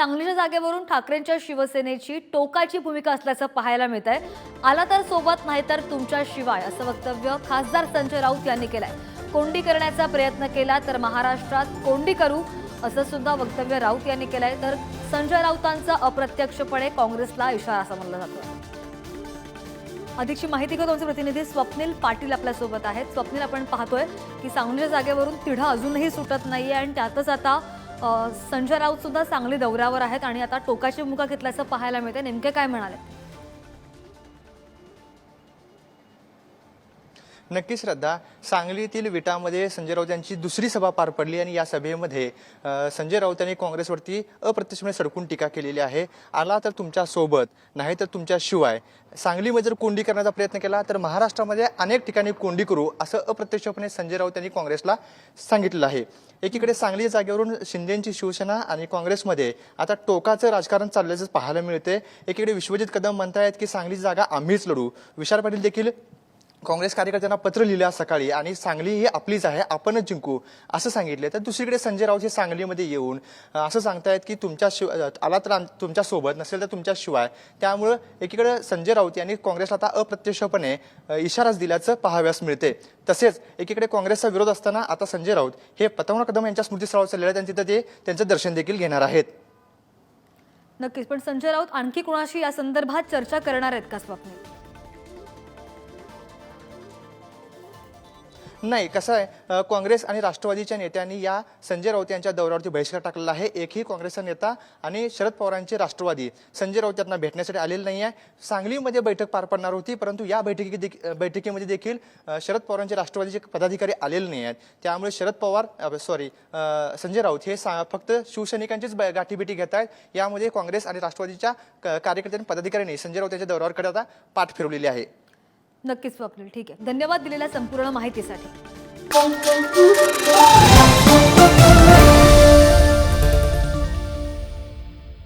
सांगलीच्या जागेवरून ठाकरेंच्या शिवसेनेची टोकाची भूमिका असल्याचं पाहायला मिळत आहे आला तर सोबत नाही तर तुमच्या शिवाय असं वक्तव्य खासदार संजय राऊत यांनी केलंय. कोंडी करण्याचा प्रयत्न केला तर महाराष्ट्रात कोंडी करू असं सुद्धा वक्तव्य राऊत यांनी केलंय. तर संजय राऊतांचा अप्रत्यक्षपणे काँग्रेसला इशारा असं म्हणलं जातो अधिकची माहिती घेऊ आमचे प्रतिनिधी स्वप्नील पाटील आपल्यासोबत आहेत. स्वप्नील आपण पाहतोय की सांगलीच्या जागेवरून तिढा अजूनही सुटत नाहीये आणि त्यातच आता संजय राऊत सुद्धा सांगली दौऱ्यावर आहेत आणि आता टोकाची मुका घेतल्याचं पाहायला मिळते नेमके काय म्हणाले? नक्की श्रद्धा सांगलीतील विटामध्ये संजय राऊत यांची दुसरी सभा पार पडली आणि या सभेमध्ये संजय राऊत यांनी काँग्रेसवरती अप्रत्यक्षपणे सडकून टीका केलेली आहे. आला तर तुमच्यासोबत नाही तर तुमच्या शिवाय सांगलीमध्ये जर कोंडी करण्याचा प्रयत्न केला तर महाराष्ट्रामध्ये अनेक ठिकाणी कोंडी करू असं अप्रत्यक्षपणे संजय राऊत यांनी काँग्रेसला सांगितलं आहे. एकीकडे सांगली जागेवरून शिंदेंची शिवसेना आणि काँग्रेसमध्ये आता टोकाचं राजकारण चालल्याचं पाहायला मिळते एकीकडे विश्वजित कदम म्हणतायत की सांगलीची जागा आम्हीच लढू. विशाल पाटील देखील काँग्रेस कार्यकर्त्यांना पत्र लिहिलं आज सकाळी आणि सांगली ही आपलीच आहे आपणच जिंकू असं सांगितलं. तर दुसरीकडे संजय राऊत हे सांगलीमध्ये येऊन असं सांगतायत की तुमच्या शिव आला तर तुमच्यासोबत तुमच्यासोबत नसेल तर तुमच्याशिवाय त्यामुळं एकीकडे संजय राऊत यांनी काँग्रेसला आता अप्रत्यक्षपणे इशाराच दिल्याचं पाहाव्यास मिळते तसेच एकीकडे काँग्रेसचा विरोध असताना आता संजय राऊत हे पतंगराव कदम यांच्या स्मृतीस्थळावर चाललेले आहेत तिथं ते त्यांचं दर्शन देखील घेणार आहेत. नक्कीच पण संजय राऊत आणखी कोणाशी या संदर्भात चर्चा करणार आहेत का स्वप्नील? नाही कसं आहे काँग्रेस आणि राष्ट्रवादीच्या नेत्यांनी या संजय राऊत यांच्या दौऱ्यावरती बहिष्कार टाकलेला आहे. एकही काँग्रेसचा नेता आणि शरद पवारांचे राष्ट्रवादी संजय राऊत यांना भेटण्यासाठी आलेले नाही आहे सांगलीमध्ये बैठक पार पडणार होती परंतु या बैठकी देखी- बैठकीमध्ये देखील शरद पवारांचे राष्ट्रवादीचे पदाधिकारी आलेले नाही आहेत त्यामुळे शरद पवार सॉरी संजय राऊत हे सा- फक्त शिवसैनिकांचीच ब- गाठीभेटी घेत आहेत. यामध्ये काँग्रेस आणि राष्ट्रवादीच्या क- कार्यकर्त्यांनी पदाधिकाऱ्यांनी संजय राऊत यांच्या दौऱ्यावर आता पाठ फिरवलेली आहे. नक्कीच स्वप्नील ठीक आहे. धन्यवाद दिलेल्या संपूर्ण माहितीसाठी.